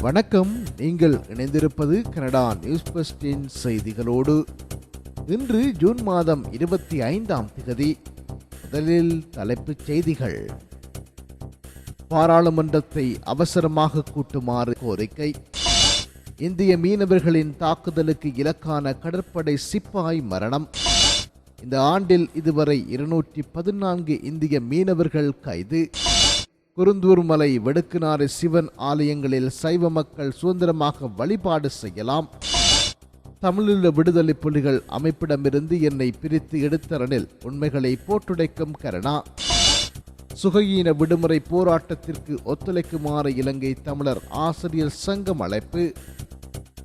வணக்கம். நீங்கள் இணைந்திருப்பது கனடா நியூஸ் பஸ்டின் செய்திகளோடு. இன்று ஜூன் மாதம் இருபத்தி ஐந்தாம் திகதி முதலில் தலைப்புச் செய்திகள். பாராளுமன்றத்தை அவசரமாக கூட்டுமாறு கோரிக்கை. இந்திய மீனவர்களின் தாக்குதலுக்கு இலக்கான கடற்படை சிப்பாய் மரணம். இந்த ஆண்டில் இதுவரை இருநூற்றி பதினான்கு இந்திய மீனவர்கள் கைது. குருந்தூர் மலை வெடுக்குநாறு சிவன் ஆலயங்களில் சைவ மக்கள் சுதந்திரமாக வழிபாடு செய்யலாம். தமிழீழ விடுதலை புலிகள் அமைப்பிடமிருந்து என்னை பிரித்து எடுத்தரனில் உண்மைகளை போட்டுடைக்கும் கருணா. சுகையீன விடுமுறை போராட்டத்திற்கு ஒத்துழைக்குமாறு இலங்கை தமிழர் ஆசிரியர் சங்கம் அழைப்பு.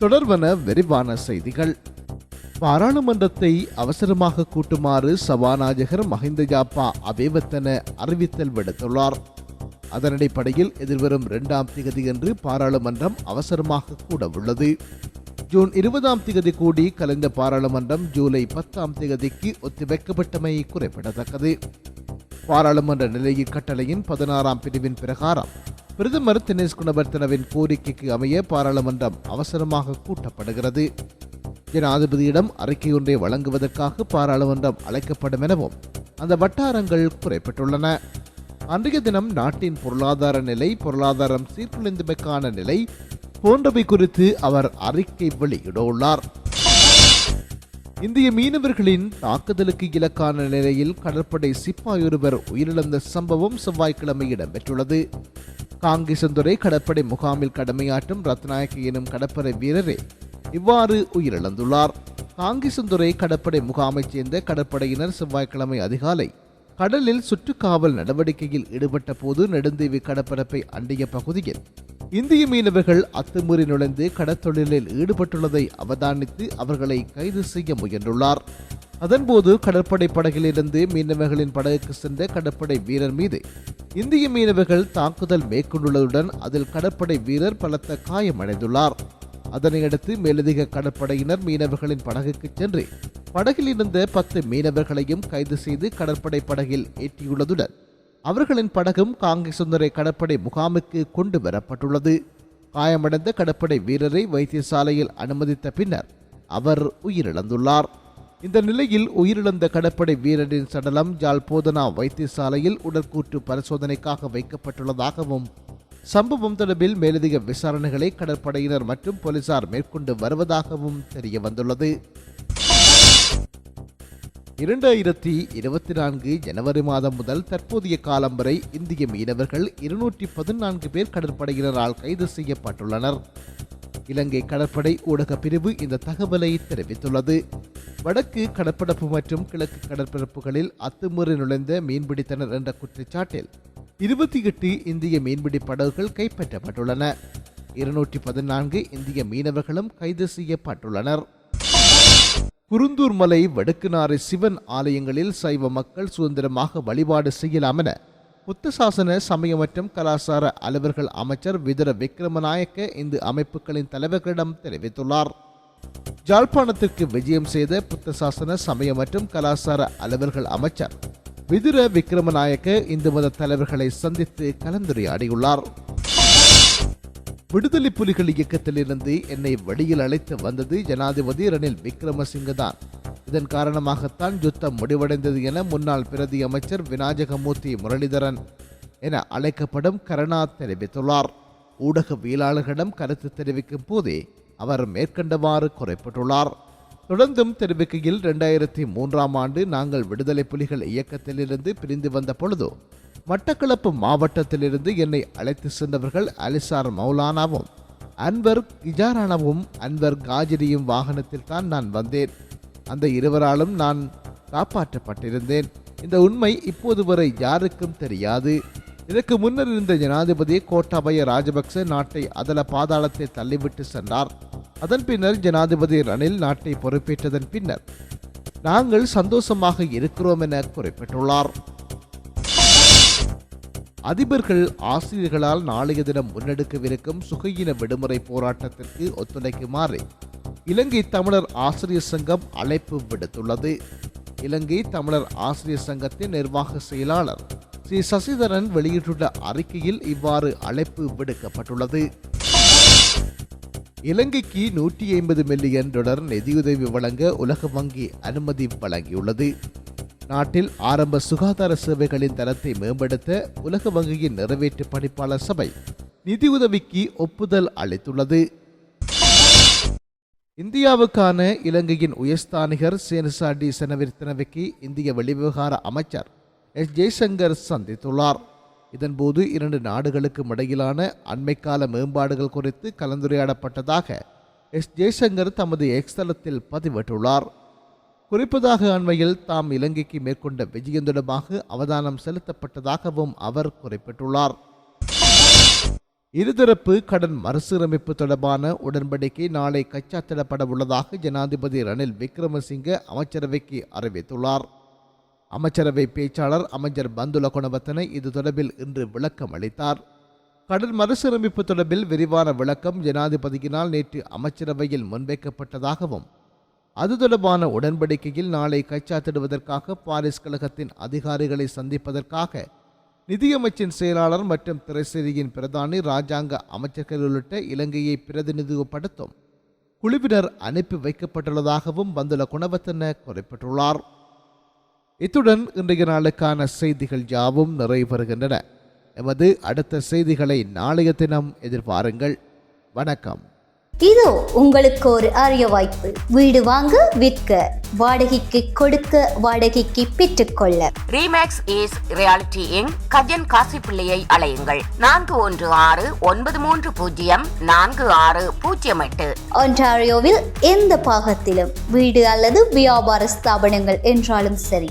தொடர்வன விரிவான செய்திகள். பாராளுமன்றத்தை அவசரமாக கூட்டுமாறு சபாநாயகர் மஹிந்த ஜாப்பா அபேவத்தன அறிவித்தல் விடுத்துள்ளார். அதன் அடிப்படையில் எதிர்வரும் இரண்டாம் திகதியன்று பாராளுமன்றம் அவசரமாக கூட உள்ளது ஜூன் இருபதாம் திகதி கூடி கலைந்த பாராளுமன்றம் ஜூலை பத்தாம் திகதிக்கு ஒத்திவைக்கப்பட்டமை குறிப்பிடத்தக்கது. பாராளுமன்ற நிலைய கட்டளையின் பதினாறாம் பிரிவின் பிரகாரம் பிரதமர் தினேஷ் குணவர்த்தனவின் கோரிக்கைக்கு அமைய பாராளுமன்றம் அவசரமாக கூட்டப்படுகிறது. ஜனாதிபதியிடம் அறிக்கை ஒன்றை வழங்குவதற்காக பாராளுமன்றம் அழைக்கப்படும் எனவும் அந்த வட்டாரங்கள் குறிப்பிட்டுள்ளன. அன்றைய தினம் நாட்டின் பொருளாதார நிலை பொருளாதாரம் சீர்குலைந்தமைக்கான நிலை போன்றவை குறித்து அவர் அறிக்கை வெளியிடவுள்ளார். இந்திய மீனவர்களின் தாக்குதலுக்கு இலக்கான நிலையில் கடற்படை சிப்பாய் ஒருவர் உயிரிழந்த சம்பவம் செவ்வாய்க்கிழமை இடம்பெற்றுள்ளது. காங்கிசந்துறை கடற்படை முகாமில் கடமையாற்றும் ரத்நாயக்க எனும் கடற்படை வீரரே இவ்வாறு உயிரிழந்துள்ளார். காங்கிசந்துறை கடற்படை முகாமைச் சேர்ந்த கடற்படையினர் செவ்வாய்க்கிழமை அதிகாலை கடலில் சுற்றுக்காவல் நடவடிக்கையில் ஈடுபட்ட போது நெடுந்தீவு கடற்பரப்பை அண்டிய பகுதியில் இந்திய மீனவர்கள் அத்துமீறி நுழைந்து கடற்தொழிலில் ஈடுபட்டுள்ளதை அவதானித்து அவர்களை கைது செய்ய முயன்றுள்ளார். அதன்போது கடற்படை படகிலிருந்து மீனவர்களின் படகுக்கு சென்ற கடற்படை வீரர் மீது இந்திய மீனவர்கள் தாக்குதல் மேற்கொண்டுள்ளதுடன் அதில் கடற்படை வீரர் பலத்த காயமடைந்துள்ளார். அதனையடுத்து மேலதிக கடற்படையினர் மீனவர்களின் படகுக்கு சென்று படகில் இருந்த பத்து மீனவர்களையும் கைது செய்து கடற்படை படகில் ஏற்றியுள்ளதுடன் அவர்களின் படகும் காங்கிசுந்தரை கடற்படை முகாமுக்கு கொண்டு வரப்பட்டுள்ளது. காயமடைந்த கடற்படை வீரரை வைத்தியசாலையில் அனுமதித்த பின்னர் அவர் உயிரிழந்துள்ளார். இந்த நிலையில் உயிரிழந்த கடற்படை வீரரின் சடலம் ஜால்போதனா வைத்தியசாலையில் உடற்கூற்று பரிசோதனைக்காக வைக்கப்பட்டுள்ளதாகவும் சம்பவம் தொடர்பில் மேலதிக விசாரணைகளை கடற்படையினர் மற்றும் போலீசார் மேற்கொண்டு வருவதாகவும் தெரிய வந்துள்ளது இரண்டாயிரத்தி இருபத்தி நான்கு ஜனவரி மாதம் முதல் தற்போதைய காலம் வரை இந்திய மீனவர்கள் இருநூற்றி பதினான்கு பேர் கடற்படையினரால் கைது செய்யப்பட்டுள்ளனர். இலங்கை கடற்படை ஊடக பிரிவு இந்த தகவலை தெரிவித்துள்ளது. வடக்கு கடற்பரப்பு மற்றும் கிழக்கு கடற்பரப்புகளில் அத்துமீறி நுழைந்த மீன்பிடித்தனர் என்ற குற்றச்சாட்டில் இருபத்தி எட்டு இந்திய மீன்பிடி படகுகள் கைப்பற்றப்பட்டுள்ளன. இருநூற்றி பதினான்கு இந்திய மீனவர்களும் கைது செய்யப்பட்டுள்ளனர். குருந்தூர் மலை வடக்குநாறு சிவன் ஆலயங்களில் சைவ மக்கள் சுதந்திரமாக வழிபாடு செய்யலாம் என புத்தசாசன சமய மற்றும் கலாசார அலுவலர்கள் அமைச்சர் விதுர விக்ரமநாயக்க இந்த அமைப்புகளின் தலைவர்களிடம் தெரிவித்துள்ளார். ஜாழ்ப்பாணத்திற்கு விஜயம் செய்த புத்தசாசன சமய மற்றும் கலாசார அலுவலர்கள் அமைச்சர் விதுர விக்ரமநாயக்க இந்து மத தலைவர்களை சந்தித்து கலந்துரையாடியுள்ளார். விடுதலை புலிகள் இயக்கத்திலிருந்து என்னை வெளியில் அழைத்து வந்தது ஜனாதிபதி ரணில் விக்ரமசிங்க தான் இதன் காரணமாகத்தான் யுத்தம் முடிவடைந்தது என முன்னாள் பிரதி அமைச்சர் விநாயகமூர்த்தி முரளிதரன் என அழைக்கப்படும் கருணா தெரிவித்துள்ளார். ஊடகவியலாளர்களிடம் கருத்து தெரிவிக்கும் போதே அவர் மேற்கண்டவாறு குறைப்பட்டுள்ளார். தொடர்ந்தும் தெரிவிக்கையில் இரண்டாயிரத்தி மூன்றாம் ஆண்டு நாங்கள் விடுதலை புலிகள் இயக்கத்திலிருந்து பிரிந்து வந்த பொழுது மட்டக்களப்பு மாவட்டத்திலிருந்து என்னை அழைத்து சென்றவர்கள் அலிசார் மௌலானாவும் அன்வர் கிஜாரானவும் அன்வர் காஜிரியும் வாகனத்தில் தான் நான் வந்தேன். அந்த இருவராலும் நான் காப்பாற்றப்பட்டிருந்தேன். இந்த உண்மை இப்போது வரை யாருக்கும் தெரியாது. இதற்கு முன்னர் இருந்த ஜனாதிபதி கோட்டாபய ராஜபக்ச நாட்டை அதல பாதாளத்தை தள்ளிவிட்டு சென்றார். அதன் பின்னர் ஜனாதிபதி ரணில் நாட்டை பொறுப்பேற்றதன் பின்னர் நாங்கள் சந்தோஷமாக இருக்கிறோம் என குறிப்பிட்டுள்ளார். அதிபர்கள் ஆசிரியர்களால் நாளைய தினம் முன்னெடுக்கவிருக்கும் சுகையின விடுமுறை போராட்டத்திற்கு ஒத்துழைக்குமாறு இலங்கை தமிழர் ஆசிரியர் சங்கம் அழைப்பு விடுத்துள்ளது. இலங்கை தமிழர் ஆசிரியர் சங்கத்தின் நிர்வாக செயலாளர் ஸ்ரீ சசிதரன் வெளியிட்டுள்ள அறிக்கையில் இவ்வாறு அழைப்பு விடுக்கப்பட்டுள்ளது. இலங்கைக்கு நூற்றி ஐம்பது மில்லியன் டாலர் நிதியுதவி வழங்க உலக வங்கி அனுமதி வழங்கியுள்ளது. நாட்டில் ஆரம்ப சுகாதார சேவைகளின் தரத்தை மேம்படுத்த உலக வங்கியின் நிறைவேற்று பணிப்பாளர் சபை நிதியுதவிக்கு ஒப்புதல் அளித்துள்ளது. இந்தியாவுக்கான இலங்கையின் உயர்ஸ்தானிகர் சேனசா டி செனவிர்த்தனவிக்கு இந்திய வெளிவிவகார அமைச்சர் எஸ் ஜெய்சங்கர் சந்தித்துள்ளார். இதன்போது இரண்டு நாடுகளுக்கும் இடையிலான அண்மைக்கால மேம்பாடுகள் குறித்து கலந்துரையாடப்பட்டதாக எஸ் ஜெய்சங்கர் தமது எக்ஸ்தலத்தில் பதிவிட்டுள்ளார். குறிப்பதாக அண்மையில் தாம் இலங்கைக்கு மேற்கொண்ட விஜயம் தொடர்பாக அவதானம் செலுத்தப்பட்டதாகவும் அவர் குறிப்பிட்டுள்ளார். இருதரப்பு கடன் மறுசீரமைப்பு தொடர்பான உடன்படிக்கை நாளை கச்சாத்திடப்பட உள்ளதாக ஜனாதிபதி ரணில் விக்ரமசிங்க அமைச்சரவைக்கு அறிவித்துள்ளார். அமைச்சரவை பேச்சாளர் அமைச்சர் பந்துல குணவர்த்தனை இது தொடர்பில் இன்று விளக்கம் அளித்தார். கடல் மறுசீரமைப்பு தொடர்பில் விரிவான விளக்கம் ஜனாதிபதியினால் நேற்று அமைச்சரவையில் முன்வைக்கப்பட்டதாகவும் அது தொடர்பான உடன்படிக்கையில் நாளை கைச்சாத்திடுவதற்காக பாரிஸ் கழகத்தின் அதிகாரிகளை சந்திப்பதற்காக நிதியமைச்சின் செயலாளர் மற்றும் திரைசேரியின் பிரதானி ராஜாங்க அமைச்சர்கள் உள்ளிட்ட இலங்கையை பிரதிநிதித்துவப்படுத்தும் குழுவினர் அனுப்பி வைக்கப்பட்டுள்ளதாகவும் பந்துல குணவத்தன குறிப்பிட்டுள்ளார். இத்துடன் இன்றைய நாளுக்கான செய்திகள் யாவும் நிறைவு எமது அடுத்த செய்திகளை நாளைய தினம் எதிர்பாருங்கள். வணக்கம். இதோ உங்களுக்கு ஒரு அரிய வாய்ப்பு. வீடு வாங்க விற்க வாடகைக்கு கொடுக்க வாடகைக்கு பெற்றுக்கொள்ள Remax ace reality in Gajan காசிப்பிள்ளையை அலையுங்கள் நான்கு ஒன்று ஆறு ஒன்பது மூன்று பூஜ்ஜியம் நான்கு ஆறு பூஜ்ஜியம் எட்டு. ஒன்டாரியோவில் எந்த பாகத்திலும் வீடு அல்லது வியாபார ஸ்தாபனங்கள் என்றாலும் சரி.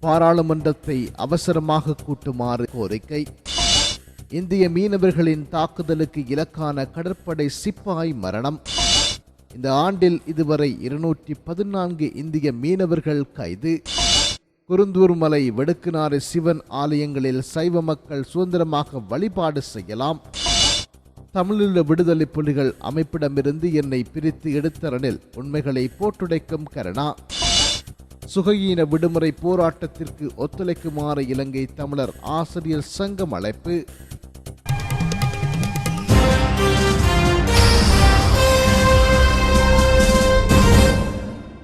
பாராளுமன்றத்தை அவசரமாக கூட்டுமாறு கோரிக்கை. இந்திய மீனவர்களின் தாக்குதலுக்கு இலக்கான கடற்படை சிப்பாய் மரணம். இந்த ஆண்டில் இதுவரை இருநூற்றி பதினான்கு இந்திய மீனவர்கள் கைது. குருந்தூர் மலை வெடுக்குநாறு சிவன் ஆலயங்களில் சைவ மக்கள் சுதந்திரமாக வழிபாடு செய்யலாம். தமிழீழ விடுதலை புலிகள் அமைப்பிடமிருந்து என்னை பிரித்து எடுத்த ரணில் உண்மைகளை போட்டுடைக்கும் கருணா. சுகையீன விடுமுறை போராட்டத்திற்கு ஒத்துழைக்குமாறு இலங்கை தமிழர் ஆசிரியர் சங்கம் அழைப்பு.